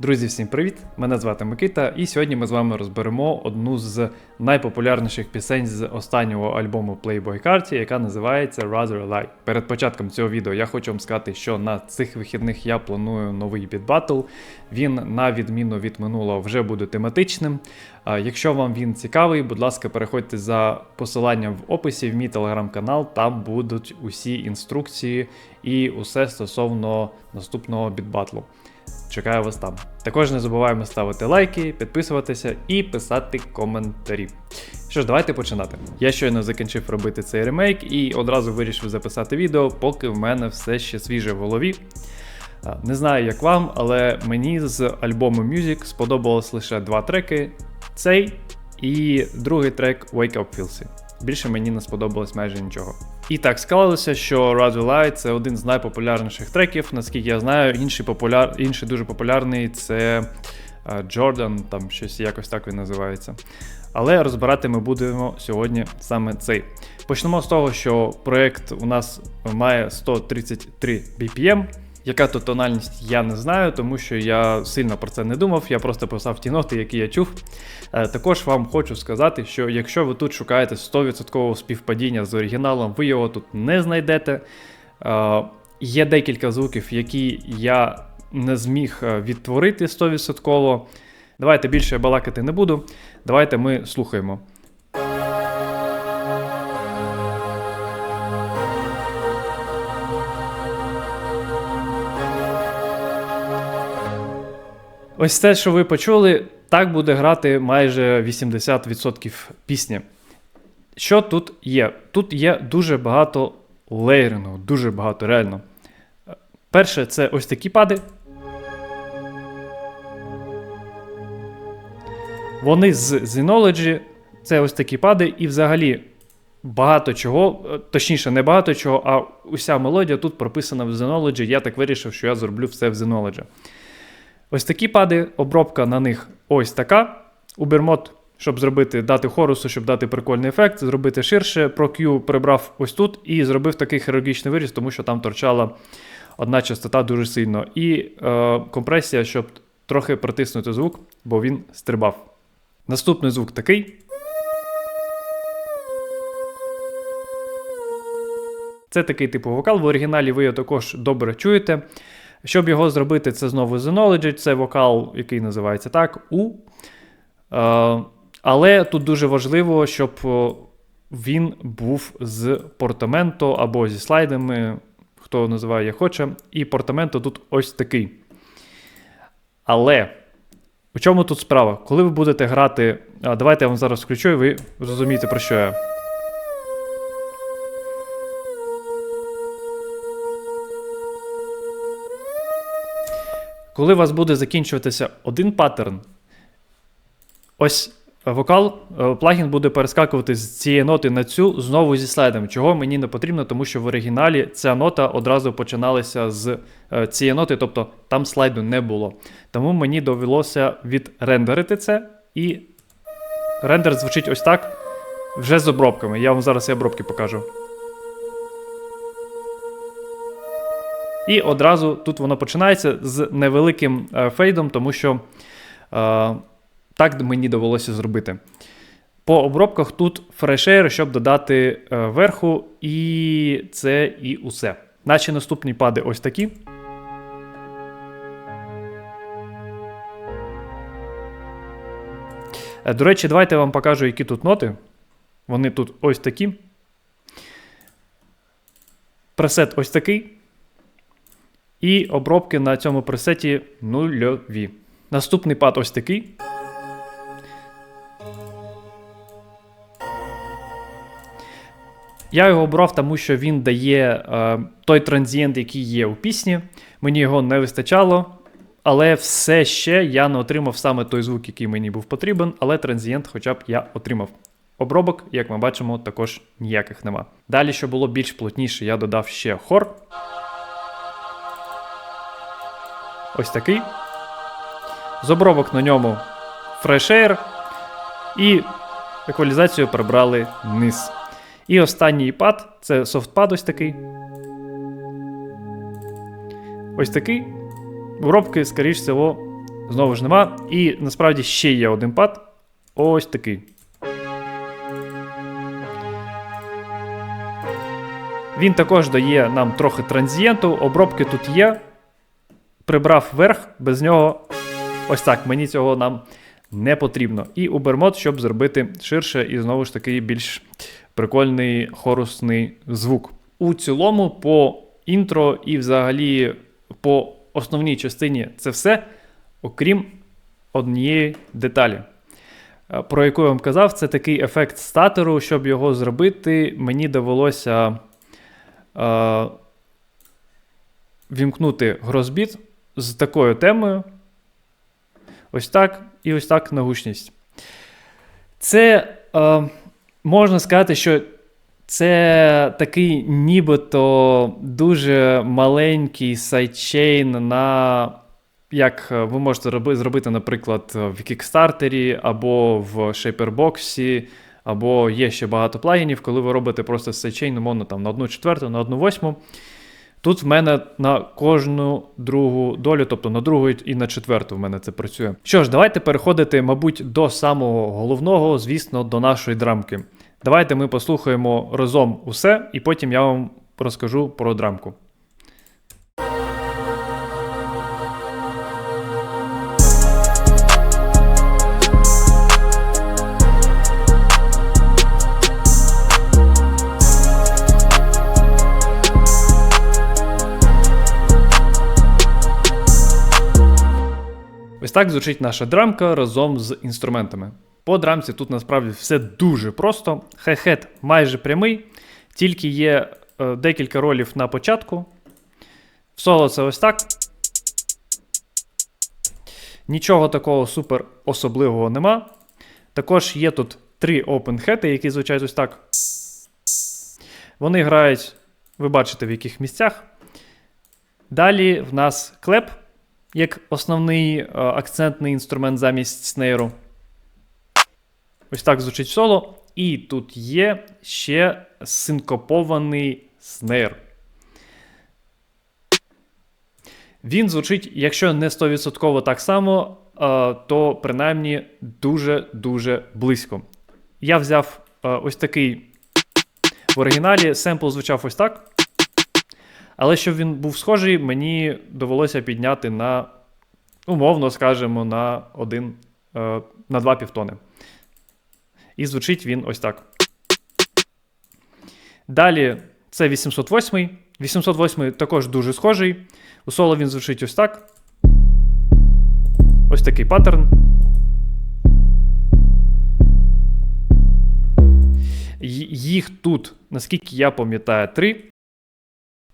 Друзі, всім привіт! Мене звати Микита, і сьогодні ми з вами розберемо одну з найпопулярніших пісень з останнього альбому Playboy Carti, яка називається Rather Lie. Перед початком цього відео я хочу вам сказати, що на цих вихідних я планую новий бітбатл. Він, на відміну від минулого, вже буде тематичним. Якщо вам він цікавий, будь ласка, переходьте за посиланням в описі в мій телеграм-канал, там будуть усі інструкції і усе стосовно наступного бітбатлу. Чекаю вас там. Також не забуваємо ставити лайки, підписуватися і писати коментарі. Що ж, давайте починати. Я щойно закінчив робити цей ремейк і одразу вирішив записати відео, поки в мене все ще свіже в голові. Не знаю, як вам, але мені з альбому Music сподобалось лише два треки: цей і другий трек Wake Up Filthy. Більше мені не сподобалось майже нічого. І так склалося, що Rather Lie це один з найпопулярніших треків, наскільки я знаю. Інший, популяр... Інший дуже популярний це Джордан, там щось якось так він називається. Але розбирати ми будемо сьогодні саме цей. Почнемо з того, що проект у нас має 133 BPM. Яка тут тональність, я не знаю, тому що я сильно про це не думав, я просто писав ті ноти, які я чув. Е, Також вам хочу сказати, що якщо ви тут шукаєте 100% співпадіння з оригіналом, ви його тут не знайдете. Е, Є декілька звуків, які я не зміг е, відтворити 100%. Давайте більше балакати не буду. Давайте ми слухаємо. Ось те, що ви почули, так буде грати майже 80% пісні. Що тут є? Тут є дуже багато лейрингу, дуже багато реально. Перше, це ось такі пади. Вони з Xenology, це ось такі пади, і взагалі багато чого, е, точніше, не багато чого, а уся мелодія тут прописана в Xenology. Я так вирішив, що я зроблю все в Xenology. Ось такі пади, обробка на них ось така. Убермод, щоб зробити, дати хорусу, щоб дати прикольний ефект, зробити ширше. Pro Q прибрав ось тут і зробив такий хірургічний виріз, тому що там торчала одна частота дуже сильно. І е, компресія, щоб трохи притиснути звук, бо він стрибав. Наступний звук такий. Це такий типу вокал. В оригіналі ви його також добре чуєте. Щоб його зробити, це знову Xenology, це вокал, який називається так, У. Е, але тут дуже важливо, щоб він був з портаменто або зі слайдами, хто називає як хоче. І портаменто тут ось такий. Але у чому тут справа? Коли ви будете грати. Давайте я вам зараз включу, і ви зрозумієте, про що я. Коли у вас буде закінчуватися один паттерн, ось вокал, е, плагін буде перескакувати з цієї ноти на цю знову зі слайдом, чого мені не потрібно, тому що в оригіналі ця нота одразу починалася з е, цієї ноти, тобто там слайду не було. Тому мені довелося відрендерити це, і рендер звучить ось так, вже з обробками. Я вам зараз і обробки покажу. І одразу тут воно починається з невеликим е, фейдом, тому що е, так мені довелося зробити. По обробках тут фрешер, щоб додати е, верху, і це і усе. Наші наступні пади ось такі. До речі, давайте я вам покажу, які тут ноти. Вони тут ось такі. Пресет ось такий. І обробки на цьому пресеті нульові. Наступний пад ось такий. Я його обрав, тому що він дає е, той транзієнт, який є у пісні. Мені його не вистачало. Але все ще я не отримав саме той звук, який мені був потрібен, але транзієнт хоча б я отримав. Обробок, як ми бачимо, також ніяких нема. Далі, що було більш плотніше, я додав ще хор. Ось такий. З обробок на ньому Fresh Air. І еквалізацію прибрали низ. І останній пад це софтпад ось такий. Ось такий. Обробки, скоріш всього, Знову ж нема. І насправді ще є один пад. Ось такий. Він також дає нам трохи транзієнту, обробки тут є. Прибрав верх, без нього ось так. Мені цього нам не потрібно. І убермод, щоб зробити ширше і знову ж таки більш прикольний хорусний звук. У цілому, по інтро і взагалі по основній частині це все, окрім однієї деталі. Е, Про яку я вам казав, це такий ефект статору. Щоб його зробити, мені довелося е, вімкнути грозбіт з такою темою. Ось так і ось так на гучність. Це е, можна сказати, що це такий нібито дуже маленький сайдчейн на. Як ви можете роби, зробити, наприклад, в Kickstarter або в Shaperbox, або є ще багато плагінів, коли ви робите просто сайдчейн, умовно, там, на одну четверту, на одну восьму. Тут в мене на кожну другу долю, тобто на другу і на четверту в мене це працює. Що ж, давайте переходити, мабуть, до самого головного, звісно, до нашої драмки. Давайте ми послухаємо разом усе, і потім я вам розкажу про драмку. Ось так звучить наша драмка разом з інструментами. По драмці тут насправді все дуже просто. Хай-хет майже прямий, тільки є е, декілька ролів на початку. В соло це ось так. Нічого такого супер особливого нема. Також є тут три опенхети, які звучать ось так. Вони грають, ви бачите, в яких місцях. Далі в нас клеп, як основний е, акцентний інструмент замість снейру. Ось так звучить соло. І тут є ще синкопований снейр. Він звучить, якщо не 100% так само, е, то принаймні дуже-дуже близько. Я взяв е, ось такий в оригіналі, семпл звучав ось так. Але щоб він був схожий, мені довелося підняти на, умовно скажемо, на один, е, на два півтони. І звучить він ось так. Далі це 808. 808 також дуже схожий. У соло він звучить ось так. Ось такий паттерн. Їх тут, наскільки я пам'ятаю, три.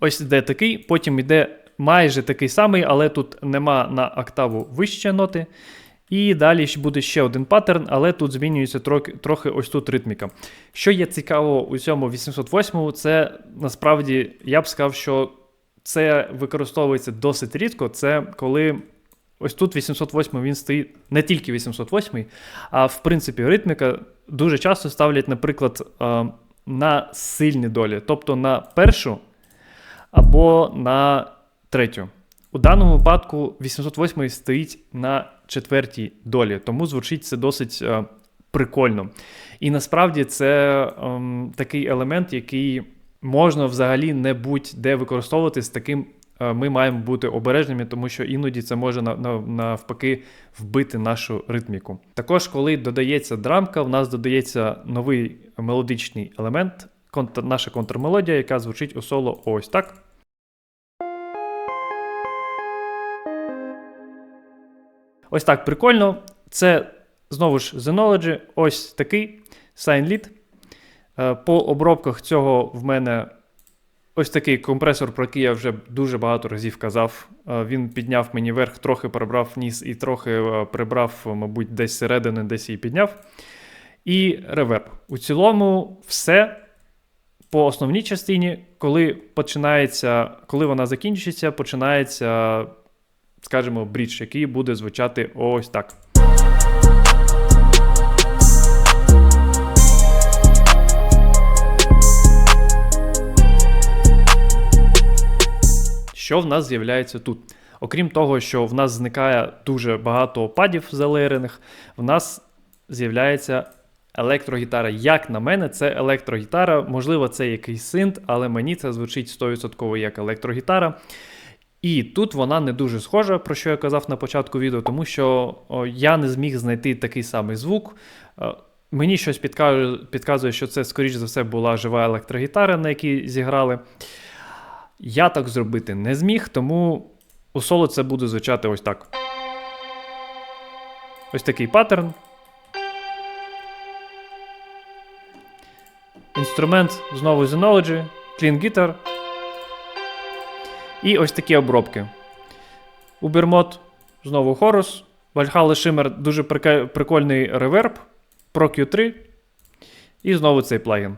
Ось іде такий, потім йде майже такий самий, але тут нема на октаву вище ноти. І далі буде ще один паттерн, але тут змінюється трохи, трохи ось тут ритміка. Що є цікаво у цьому 808-му, це насправді я б сказав, що це використовується досить рідко. Це коли ось тут 808 він стоїть не тільки 808, а в принципі ритміка дуже часто ставлять, наприклад, на сильні долі, тобто на першу або на третю. У даному випадку 808 стоїть на четвертій долі, тому звучить це досить е, прикольно. І насправді це е, такий елемент, який можна взагалі не будь-де використовувати з таким. Е, ми маємо бути обережними, тому що іноді це може навпаки вбити нашу ритміку. Також, коли додається драмка, в нас додається новий мелодичний елемент, наша контрмелодія, яка звучить у соло ось так. Ось так прикольно. Це знову ж Zenology, ось такий Sign Lead. Е, по обробках цього в мене ось такий компресор, про який я вже дуже багато разів казав. Е, він підняв мені верх, трохи прибрав ніс і трохи е, прибрав, мабуть, десь середини, десь її підняв. І реверб. У цілому, все по основній частині, коли починається, коли вона закінчиться, починається скажімо, брідж, який буде звучати ось так. Що в нас з'являється тут? Окрім того, що в нас зникає дуже багато падів залерених, в нас з'являється електрогітара. Як на мене, це електрогітара. Можливо, це якийсь синт, але мені це звучить 100% як електрогітара. І тут вона не дуже схожа, про що я казав на початку відео, тому що я не зміг знайти такий самий звук. Е, Мені щось підказує, що це, скоріш за все, була жива електрогітара, на якій зіграли. Я так зробити не зміг, тому у соло це буде звучати ось так. Ось такий паттерн. Інструмент знову Synology, Clean Guitar. І ось такі обробки. Ubermod, знову Хорус. Вальхали Шимер дуже прикольний реверб. Pro Q3. І знову цей плагін.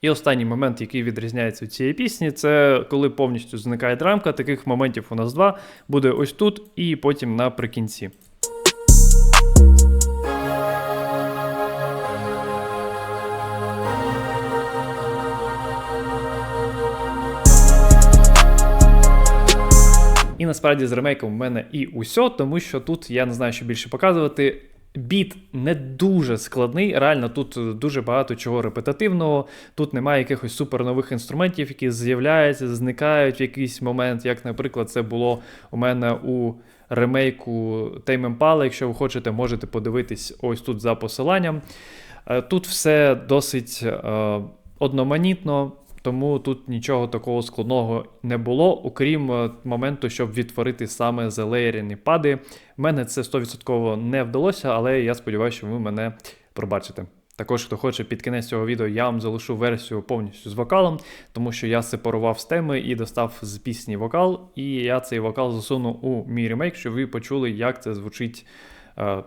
І останній момент, який відрізняється від цієї пісні, це коли повністю зникає драмка. Таких моментів у нас два. Буде ось тут і потім наприкінці. І насправді з ремейком в мене і усьо, тому що тут я не знаю, що більше показувати. Біт не дуже складний, реально тут дуже багато чого репетативного. Тут немає якихось супер нових інструментів, які з'являються, зникають в якийсь момент. Як, наприклад, це було у мене у ремейку Tame Impala. Якщо ви хочете, можете подивитись ось тут за посиланням. Е, Тут все досить е, одноманітно. Тому тут нічого такого складного не було, окрім е, моменту, щоб відтворити саме залеєрені пади. Мене це 100% не вдалося, але я сподіваюся, що ви мене пробачите. Також, хто хоче під кінець цього відео, я вам залишу версію повністю з вокалом, тому що я сепарував з теми і достав з пісні вокал, і я цей вокал засуну у мій ремейк, щоб ви почули, як це звучить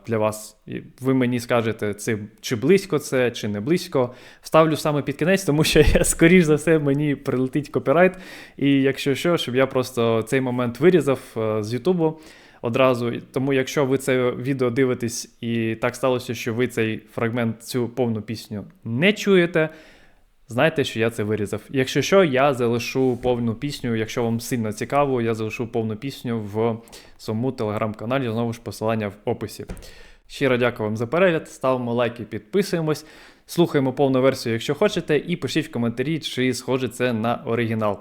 для вас. Ви мені скажете, це, чи близько це, чи не близько. Вставлю саме під кінець, тому що я, скоріш за все, мені прилетить копірайт. І якщо що, щоб я просто цей момент вирізав е, з Ютубу одразу. Тому, якщо ви це відео дивитесь, і так сталося, що ви цей фрагмент, цю повну пісню не чуєте. Знайте, що я це вирізав. Якщо що, я залишу повну пісню. Якщо вам сильно цікаво, я залишу повну пісню в своєму телеграм-каналі. Знову ж посилання в описі. Щиро дякую вам за перегляд. Ставимо лайки, підписуємось, слухаємо повну версію, якщо хочете, і пишіть в коментарі, чи схоже це на оригінал.